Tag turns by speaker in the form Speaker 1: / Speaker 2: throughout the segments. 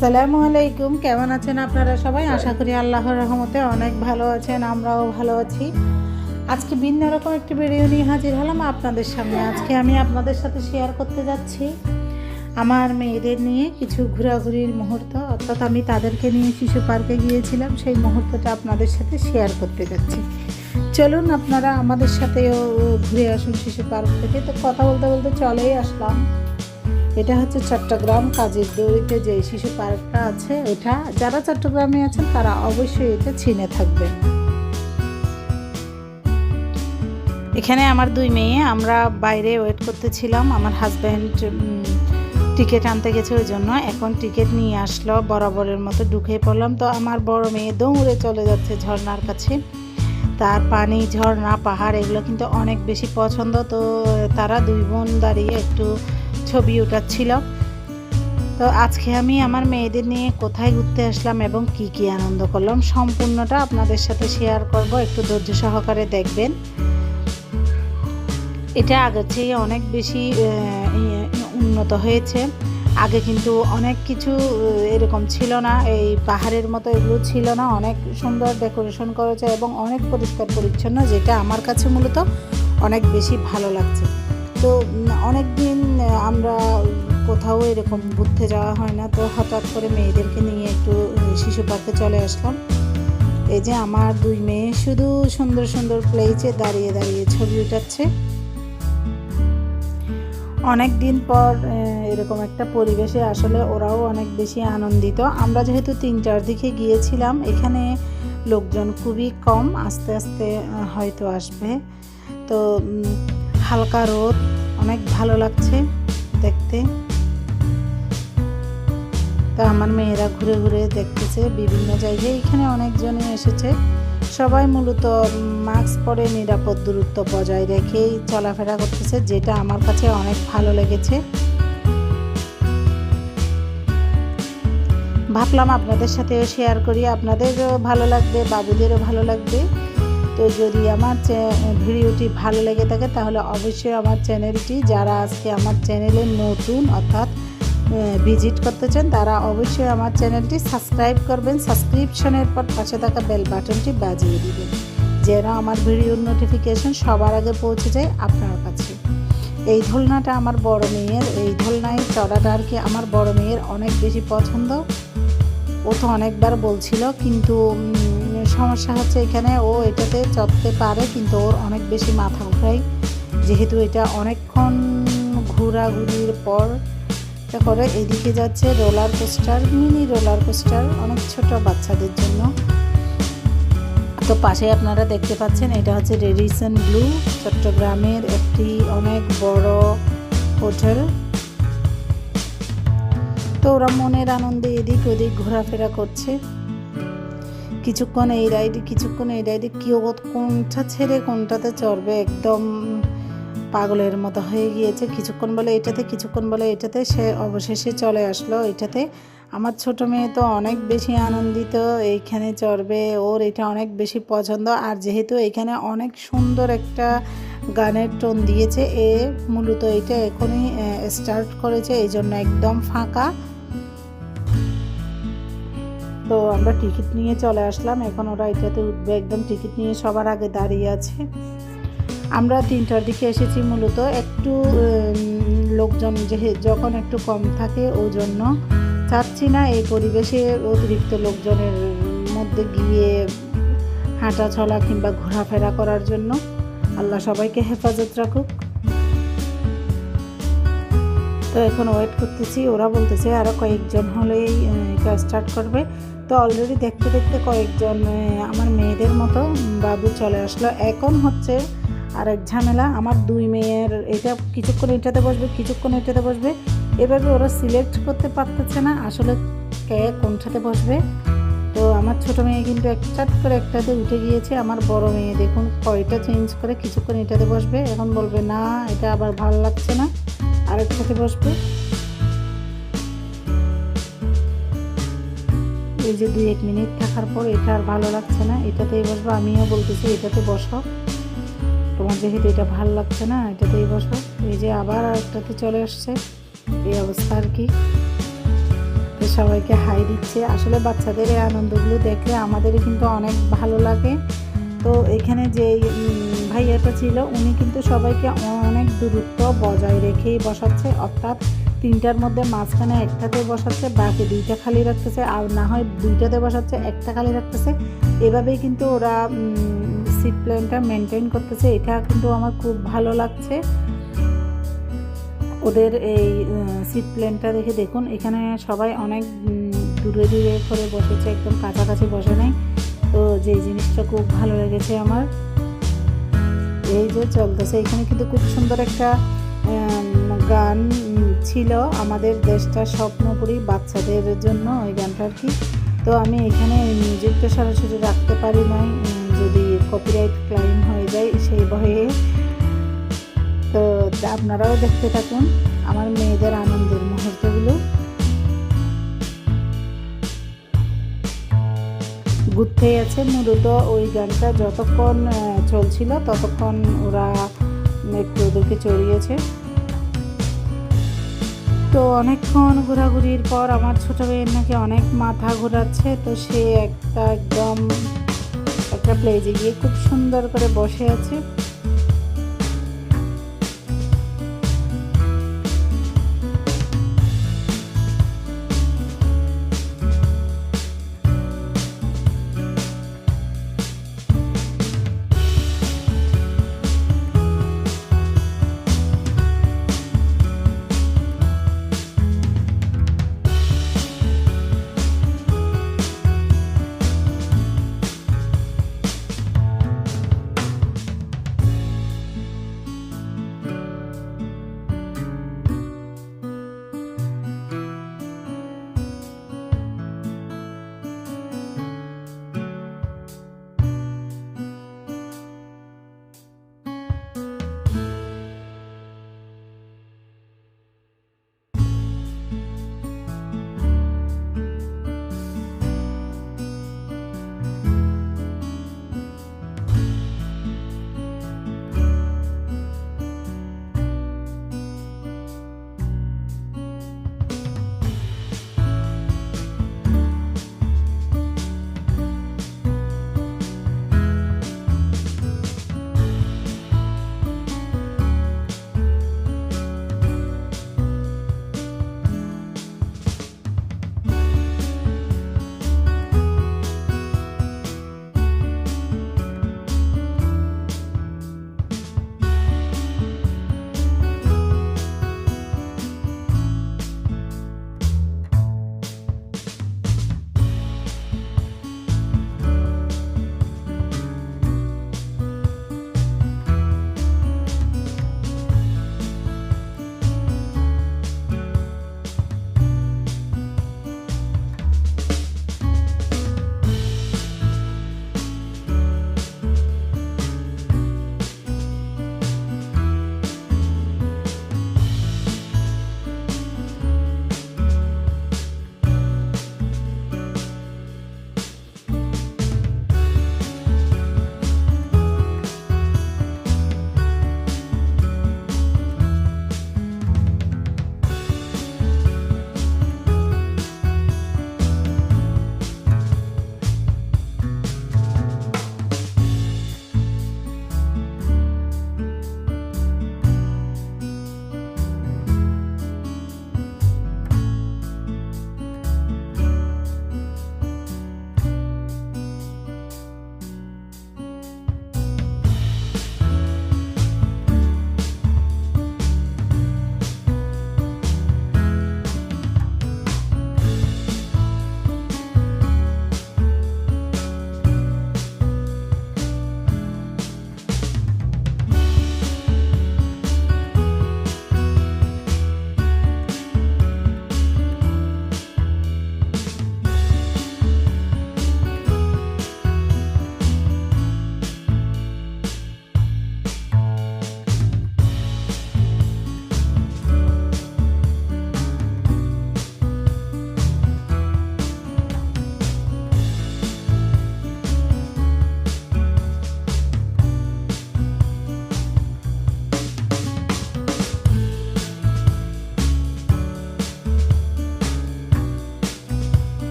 Speaker 1: আসসালামু আলাইকুম। কেমন আছেন আপনারা সবাই? আশা করি আল্লাহর রহমতে অনেক ভালো আছেন আমরাও ভালো আছি। আজকে ভিন্ন রকম একটি ভিডিও নিয়ে হাজির হলাম আপনাদের সামনে। আজকে আমি আপনাদের সাথে শেয়ার করতে যাচ্ছি আমার মেয়েদের নিয়ে কিছু ঘোরাঘুরির মুহূর্ত। অর্থাৎ আমি তাদেরকে নিয়ে শিশু পার্কে গিয়েছিলাম সেই মুহূর্তটা আপনাদের সাথে শেয়ার করতে যাচ্ছি। চলুন আপনারা আমাদের সাথেও ঘুরে আসুন শিশু পার্ক থেকে। তো কথা বলতে বলতে চলেই আসলাম। এটা হচ্ছে চট্টগ্রাম কাজীর দৌড়িতে যে শিশু পার্কটা আছে এটা যারা চট্টগ্রামে আছেন, তারা অবশ্যই এটা চিনে থাকবেন। এখানে আমার দুই মেয়ে, আমরা বাইরে ওয়েট করতেছিলাম। আমার হাজব্যান্ড টিকিট আনতে গেছে ওই জন্য। এখন টিকিট নিয়ে আসলো, বরাবরের মতো ঢুকে পড়লাম। তো আমার বড় মেয়ে দৌড়ে চলে যাচ্ছে ঝর্নার কাছে। তার পানি, ঝর্ণা, পাহাড়, এগুলো কিন্তু অনেক বেশি পছন্দ। তো তারা দুই বোন দাঁড়িয়ে একটু ছবি উঠাচ্ছিল। তো আজকে আমি আমার মেয়েদের নিয়ে কোথায় ঘুরতে আসলাম এবং কি কি আনন্দ করলাম সম্পূর্ণটা আপনাদের সাথে শেয়ার করব, একটু ধৈর্য সহকারে দেখবেন। এটা আগের চেয়ে অনেক বেশি উন্নত হয়েছে। আগে কিন্তু অনেক কিছু এরকম ছিল না, এই পাহাড়ের মতো এগুলো ছিল না। অনেক সুন্দর ডেকোরেশন করেছে এবং অনেক পরিষ্কার পরিচ্ছন্ন, যেটা আমার কাছে মূলত অনেক বেশি ভালো লাগছে। তো অনেক দিন আমরা কোথাও এরকম ঘুরতে যাওয়া হয় না, তো হঠাৎ করে মেয়েদেরকে নিয়ে একটু শিশু পার্কে চলে আসলাম। এই যে আমার দুই মেয়ে শুধু সুন্দর সুন্দর প্লেসে দাঁড়িয়ে দাঁড়িয়ে ছবি উঠাচ্ছে। অনেক দিন পর এরকম একটা পরিবেশে আসলে ওরাও অনেক বেশি আনন্দিত। আমরা যেহেতু তিনটার দিকে গিয়েছিলাম, এখানে লোকজন খুবই কম, আস্তে আস্তে হয়তো আসবে। তো হালকা রোদ, অনেক ভালো লাগছে দেখতে। তা আমার মেয়েরা ঘুরে ঘুরে দেখতেছে বিভিন্ন জায়গায়। এখানে অনেকজনই এসেছে। সবাই মূলত মাস্ক পরে নিরাপদ দূরত্ব বজায় রেখেই চলাফেরা করতেছে, যেটা আমার কাছে অনেক ভালো লেগেছে। ভাবলাম আপনাদের সাথে শেয়ার করি। আপনাদেরও ভালো লাগবে, বাবুদেরও ভালো লাগবে। তো যদি আমার ভিডিওটি ভালো লেগে থাকে, তাহলে অবশ্যই আমার চ্যানেলটি, যারা আজকে আমার চ্যানেলে নতুন অর্থাৎ ভিজিট করতে চান, তারা অবশ্যই আমার চ্যানেলটি সাবস্ক্রাইব করবেন। সাবস্ক্রিপশনের পর পাশে থাকা বেল বাটনটি বাজিয়ে দিবেন, যেন আমার ভিডিওর নোটিফিকেশন সবার আগে পৌঁছে যায় আপনার কাছে। এই ধলনাটা আমার বড় মেয়ের, এই ধলনায় চড়াটা আর কি আমার বড় মেয়ের অনেক বেশি পছন্দ। ও তো অনেকবার বলছিল, কিন্তু সমস্যা হচ্ছে এখানে। ও এটাতে চড়তে পারে, কিন্তু ওর অনেক বেশি মাথা উঠায় যেহেতু এটা অনেকক্ষণ ঘোরাঘুরির পর এটা করে, এদিকে যাচ্ছে roller coaster, mini roller coaster, অনেক ছোট বাচ্চাদের জন্য। তো পাশে আপনারা দেখতে পাচ্ছেন, এটা হচ্ছে রেডিসন ব্লু, চট্টগ্রামের একটি অনেক বড় হোটেল। তো ওরা মনের আনন্দে এদিক ওদিক ঘোরাফেরা করছে। কিছুক্ষণ এই রাইডে, কিছুক্ষণ এই রাইডে কেউ কোনটা ছেড়ে কোনটাতে চড়বে, একদম পাগলের মতো হয়ে গিয়েছে। কিছুক্ষণ বলে এটাতে, কিছুক্ষণ বলে এটাতে, সে অবশেষে চলে আসলো এটাতে। আমার ছোট মেয়ে তো অনেক বেশি আনন্দিত, এইখানে চড়বে, ওর এটা অনেক বেশি পছন্দ। আর যেহেতু এখানে অনেক সুন্দর একটা গানের টোন দিয়েছে, এ মূলত এটা এখনই স্টার্ট করেছে, এই জন্য একদম ফাঁকা। তো আমরা টিকিট নিয়ে চলে আসলাম। এখন ওরা এটাতে উঠবে, একদম টিকিট নিয়ে সবার আগে দাঁড়িয়ে আছে। আমরা তিনটার দিকে এসেছি মূলত। একটু লোকজন যে যখন একটু কম থাকে ওই জন্য চাচ্ছি না এই পরিবেশে অতিরিক্ত লোকজনের মধ্যে গিয়ে হাঁটা চলা কিংবা ঘোরাফেরা করার জন্য। আল্লাহ সবাইকে হেফাজত রাখুক। তো এখন ওয়েট করতেছি। ওরা বলতেছে আরও কয়েকজন হলেই এটা স্টার্ট করবে। তো অলরেডি দেখতে দেখতে কয়েকজন আমার মেয়েদের মতো বাবু চলে আসলো। এখন হচ্ছে আর এক ঝামেলা, আমার দুই মেয়ের, এটা কিছুক্ষণ এটাতে বসবে, কিছুক্ষণ এটাতে বসবে। এভাবে ওরা সিলেক্ট করতে পারতেছে না, আসলে কে কোনটাতে বসবে। তো আমার ছোট মেয়ে কিন্তু এক, চাট করে একটাতে উঠে গিয়েছে, আমার বড় মেয়ে দেখুন কয়টা চেঞ্জ করে কিছুক্ষণ এটাতে বসবে। এখন বলবে, না, এটা আবার ভালো লাগছে না, আরেকটাতে বসবে। এই যে দুই এক মিনিট থাকার পর এটা আর ভালো লাগছে না। এটাতেই বসবো, আমিও বলতেছি এটাতে বসো। তোমার যেহেতু এটা ভালো লাগছে না, এটাতেই বসো। এই যে আবার একটাতে চলে আসছে। এই অবস্থা আর কি। সবাইকে হাই দিচ্ছে। আসলে বাচ্চাদের এই আনন্দগুলো দেখলে আমাদেরও কিন্তু অনেক ভালো লাগে। তো এখানে যে ভাইয়াটা ছিল, উনি কিন্তু সবাইকে অনেক দূরত্ব বজায় রেখেই বসাচ্ছে। অর্থাৎ তিনটার মধ্যে মাঝখানে একটাতে বসাচ্ছে, বাকি দুইটা খালি রাখতেছে, আর না হয় দুইটাতে বসাচ্ছে, একটা খালি রাখতেছে। এভাবেই কিন্তু ওরা সিট প্ল্যানটা মেনটেন করতেছে। এটা কিন্তু আমার খুব ভালো লাগছে। ওদের এই সিট প্ল্যানটা দেখে দেখুন, এখানে সবাই অনেক দূরে দূরে করে বসেছে, একদম কাছাকাছি বসে নাই। তো যে জিনিসটা খুব ভালো লেগেছে আমার, এই যে চলতেছে। এখানে কিন্তু খুব সুন্দর একটা গান ছিল আমাদের দেশটা স্বপ্নপুরি বাচ্চাদের জন্য ওই গানটা আর কি। তো আমি এখানে মিউজিকটা সরাসরি রাখতে পারি না যদি কপিরাইট ক্লাইম হয়ে যায় সেই ভয়ে। তো আপনারাও দেখতে থাকুন আমার মেয়েদের আনন্দের মুহূর্তগুলো। ঘুরতেই আছে মূলত ওই গানটা, যতক্ষণ চলছিল ততক্ষণ ওরা একটু ওদেরকে চড়িয়েছে। তো অনেকক্ষণ ঘোরাঘুরির পর আমার ছোটো মেয়ের নাকি অনেক মাথা ঘোরাচ্ছে, তো সে একটা একদম একটা প্লেজে গিয়ে খুব সুন্দর করে বসে আছে।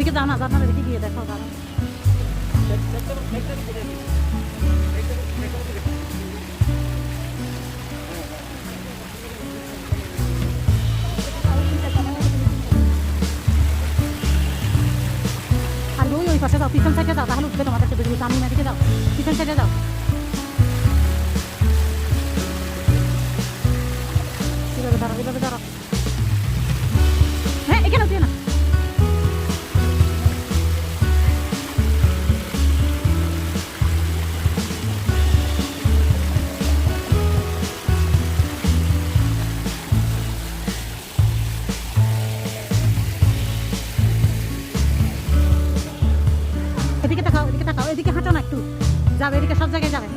Speaker 2: এদিকে যাও না যাও না এদিকে গিয়ে দেখো ওই পাশে যাও, পিছন সাইডে যাও, তাহলে উঠবে তোমাদেরকে বুঝব আমি এদিকে যাও, পিছন সাইডে যাও। এভাবে দাঁড়াও এভাবে দাঁড়াও। হ্যাঁ এখানে না। হাঁটো একটু। যাবে এদিকে সব জায়গায় যাবে।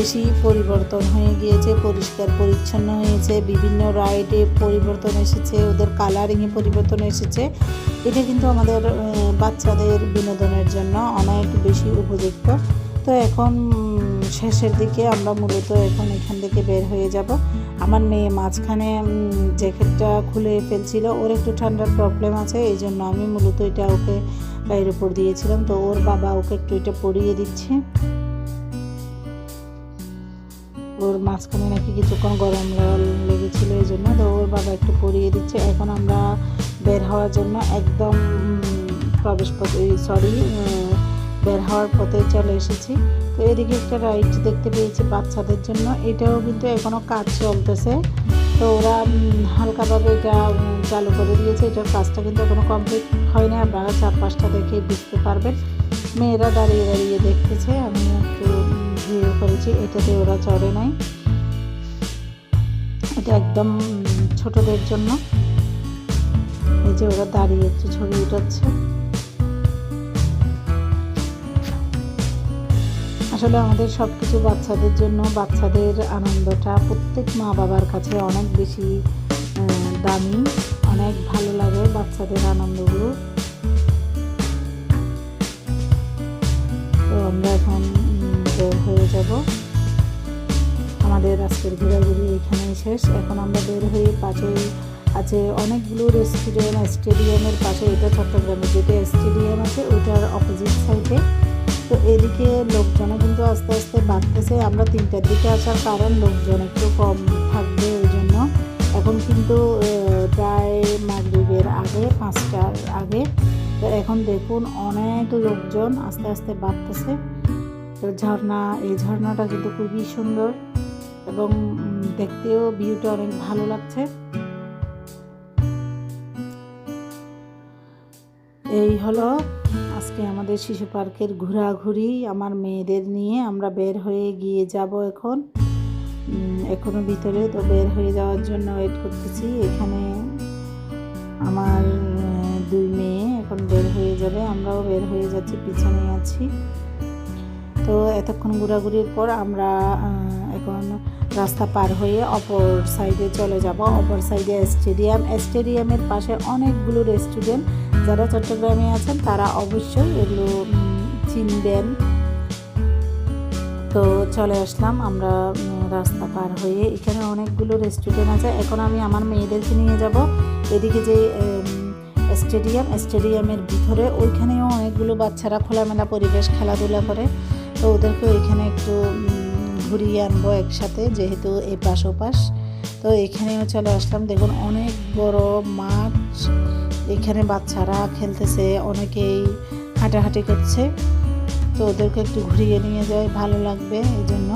Speaker 1: বেশি পরিবর্তন হয়ে গিয়েছে, পরিষ্কার পরিচ্ছন্ন হয়েছে, বিভিন্ন রাইডে পরিবর্তন এসেছে, ওদের কালারিংয়ে পরিবর্তন এসেছে। এটা কিন্তু আমাদের বাচ্চাদের বিনোদনের জন্য অনেক বেশি উপযুক্ত। তো এখন শেষের দিকে আমরা মূলত এখন এখান থেকে বের হয়ে যাব। আমার মেয়ে মাঝখানে জ্যাকেটটা খুলে ফেলছিল, ওর একটু ঠান্ডার প্রবলেম আছে, এই জন্য আমি মূলত এটা ওকে গায়ের উপর দিয়েছিলাম। তো ওর বাবা ওকে একটু এটা পরিয়ে দিচ্ছে। ওর মাঝখানে নাকি কিছুক্ষণ গরম লেগেছিল এই জন্য, তো ওর বাবা একটু পরিয়ে দিচ্ছে। এখন আমরা বের হওয়ার জন্য একদম প্রবেশ পথে সরি বের হওয়ার পথে চলে এসেছি। তো এদিকে একটা রাইড দেখতে পেয়েছি বাচ্চাদের জন্য। এটাও কিন্তু এখনও কাজ চলতেছে। তো ওরা হালকাভাবে এটা চালু করে দিয়েছে। এটার কাজটা কিন্তু এখনও কমপ্লিট হয়নি। আপনারা চার পাঁচটা দেখে বুঝতে পারবেন। মেয়েরা দাঁড়িয়ে দাঁড়িয়ে দেখতেছে। আমি একটু ভিডিও করেছি, এটাতে ওরা চড়ে নাই। এটা একদম ছোটদের জন্য। এই যে ওরা দাঁড়িয়ে একটু ছবি উঠাচ্ছে। আসলে আমাদের সব কিছু বাচ্চাদের জন্য, বাচ্চাদের আনন্দটা প্রত্যেক মা বাবার কাছে অনেক বেশি দামি, অনেক ভালো লাগে বাচ্চাদের আনন্দগুলো। তো আমরা এখন বের হয়ে যাব। আমাদের আজকের ঘোরাঘুরি এখানেই শেষ। এখন আমরা বের হয়ে পাশে আছে অনেকগুলো রেস্টুরেন্ট, স্টেডিয়ামের পাশে। এটা চট্টগ্রামে যেটা স্টেডিয়াম আছে, ওইটার অপোজিট সাইডে তো এদিকে লোকজনও কিন্তু আস্তে আস্তে বাড়তেছে। আমরা তিনটার দিকে আসার কারণ লোকজন একটু কম থাকবে ওই জন্য। এখন কিন্তু প্রায় মাগরিবের আগে, পাঁচটার আগে। তো এখন দেখুন অনেক লোকজন আস্তে আস্তে বাড়তেছে। তো ঝর্ণা, এই ঝর্ণাটা কিন্তু খুবই সুন্দর এবং দেখতেও ভিউটা অনেক ভালো লাগছে। এই হলো আজকে আমাদের শিশু পার্কের ঘোরাঘুরি, আমার মেয়েদের নিয়ে আমরা বের হয়ে গিয়ে যাব এখন। এখনও ভিতরে তো বের হয়ে যাওয়ার জন্য ওয়েট করতেছি। এখানে আমার দুই মেয়ে এখন বের হয়ে যাবে, আমরাও বের হয়ে যাচ্ছি, পিছনে আছি। তো এতক্ষণ ঘোরাঘুরির পর আমরা এখন রাস্তা পার হয়ে অপর সাইডে চলে যাব। অপর সাইডে স্টেডিয়াম স্টেডিয়ামের পাশে অনেকগুলো রেস্টুরেন্ট যারা চট্টগ্রামে আছেন, তারা অবশ্যই এগুলো চিনবেন। তো চলে আসলাম আমরা রাস্তা পার হয়ে। এখানে অনেকগুলো রেস্টুরেন্ট আছে। এখন আমি আমার মেয়েদেরকে নিয়ে যাব। এদিকে যে স্টেডিয়াম স্টেডিয়ামের ভিতরে ওইখানেও অনেকগুলো বাচ্চারা খোলামেলা পরিবেশ, খেলাধুলা করে। তো ওদেরকে এখানে একটু ঘুরিয়ে আনব একসাথে, যেহেতু এই পাশ ওপাশ। তো এখানেও চলে আসলাম। দেখুন, অনেক বড় মাঠ। এখানে বাচ্চারা খেলতেছে, অনেকেই হাঁটাহাঁটি করছে। তো ওদেরকে একটু ঘুরিয়ে নিয়ে যায় ভালো লাগবে এই জন্য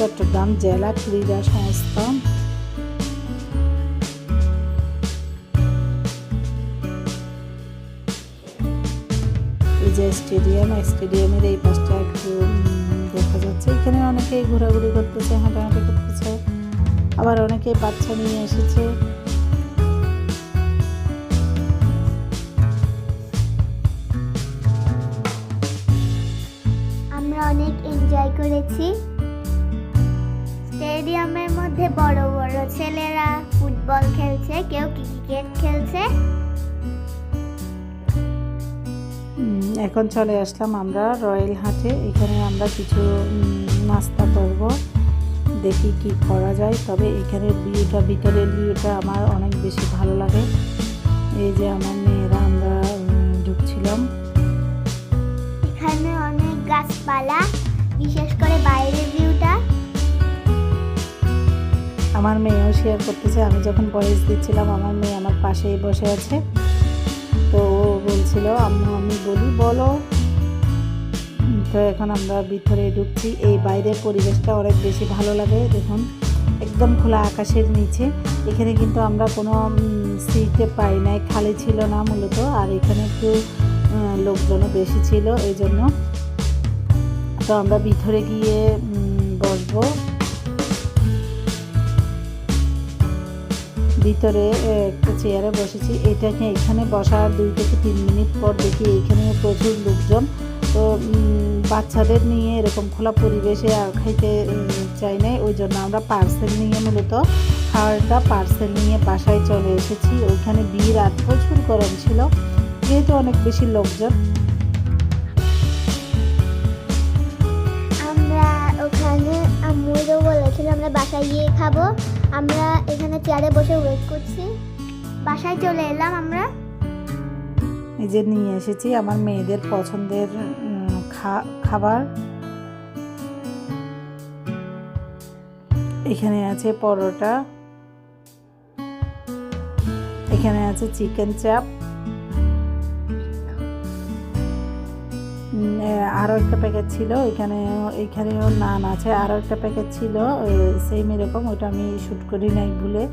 Speaker 1: চট্টগ্রাম জেলা ক্রীড়া সংস্থা। স্টেডিয়াম স্টেডিয়ামের এই পাশটা একটু দেখা যাচ্ছে। এখানে অনেকে ঘোরাঘুরি করতেছে, হাঁটাহাঁটি করতেছে। আবার অনেকে বাচ্চা নিয়ে এসেছে।
Speaker 3: আমরা অনেক এনজয় করেছি। স্টেডিয়ামের মধ্যে বড় বড় ছেলেরা ফুটবল খেলছে কেউ ক্রিকেট খেলছে।
Speaker 1: এখন চলে আসলাম আমরা রয়্যাল হাটে। এখানে আমরা কিছু নাস্তা করব। দেখি কি করা যায়। তবে এখানের ভিউটা ভিতরের ভিউটা আমার অনেক বেশি ভালো লাগে। এই যে আমার মেয়েরা আমরা ঢুকছিলাম।
Speaker 3: এখানে অনেক গাছপালা বিশেষ করে বাইরের ভিউটা
Speaker 1: আমার মেয়েও শেয়ার করতেছে। আমি যখন ভয়েস দিচ্ছিলাম, আমার মেয়ে আমার পাশেই বসে আছে। তো ও বলছিল আমি বলি, বলো। তো এখন আমরা ভিতরে ঢুকছি। এই বাইরের পরিবেশটা অনেক বেশি ভালো লাগে, দেখুন। একদম খোলা আকাশের নিচে। এখানে কিন্তু আমরা কোনো সিটে পাই নাই, খালি ছিল না মূলত। আর এখানে একটু লোকজনও বেশি ছিল এই জন্য তো আমরা ভিতরে গিয়ে বসবো। ভিতরে একটা চেয়ারে বসেছি। এটাকে এখানে বসার দুই থেকে তিন মিনিট পর দেখি এখানে প্রচুর লোকজন। তো বাচ্চাদের নিয়ে এরকম খোলা পরিবেশে আর খাইতে চাই নাই। ওই জন্য আমরা পার্সেল নিয়ে মূলত খাওয়ারটা পার্সেল নিয়ে বাসায় চলে এসেছি। ওইখানে ভিড় আর প্রচুর গরম ছিল, যেহেতু অনেক বেশি লোকজন।
Speaker 3: আমরা ওখানে আম্মুরও বলেছিল আমরা বাসায় গিয়ে খাব। আমরা এখানে চেয়ারে বসে ওয়েট করছি। বাসায় চলে এলাম আমরা।
Speaker 1: এই যে নিয়ে এসেছি আমার মেয়েদের পছন্দের খাবার। এখানে আছে পরোটা। এখানে আছে চিকেন চাপ আরও একটা প্যাকেট ছিল, এখানে, এখানেও নান আছে। আরও একটা প্যাকেট ছিল সেম এরকম, ওটা আমি শ্যুট করি নাই ভুলে।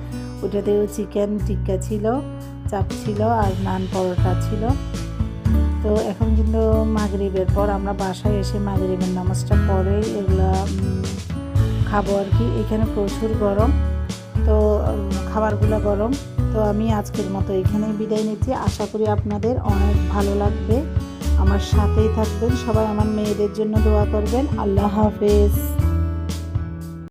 Speaker 1: ওটাতেও চিকেন টিক্কা ছিল, চাপ ছিল আর নান পরোটা ছিল। তো এখন কিন্তু মাগরিবের পর আমরা বাসায় এসে মাগরিবের নামাজটা পরে এগুলা খাব আর কি। এখানে প্রচুর গরম, তো খাবারগুলো গরম। তো আমি আজকের মতো এখানেই বিদায় নিচ্ছি। আশা করি আপনাদের অনেক ভালো লাগবে। আমার সাথেই থাকবেন। সবাই আমার মেয়েদের জন্য দোয়া করবেন। আল্লাহ হাফেজ।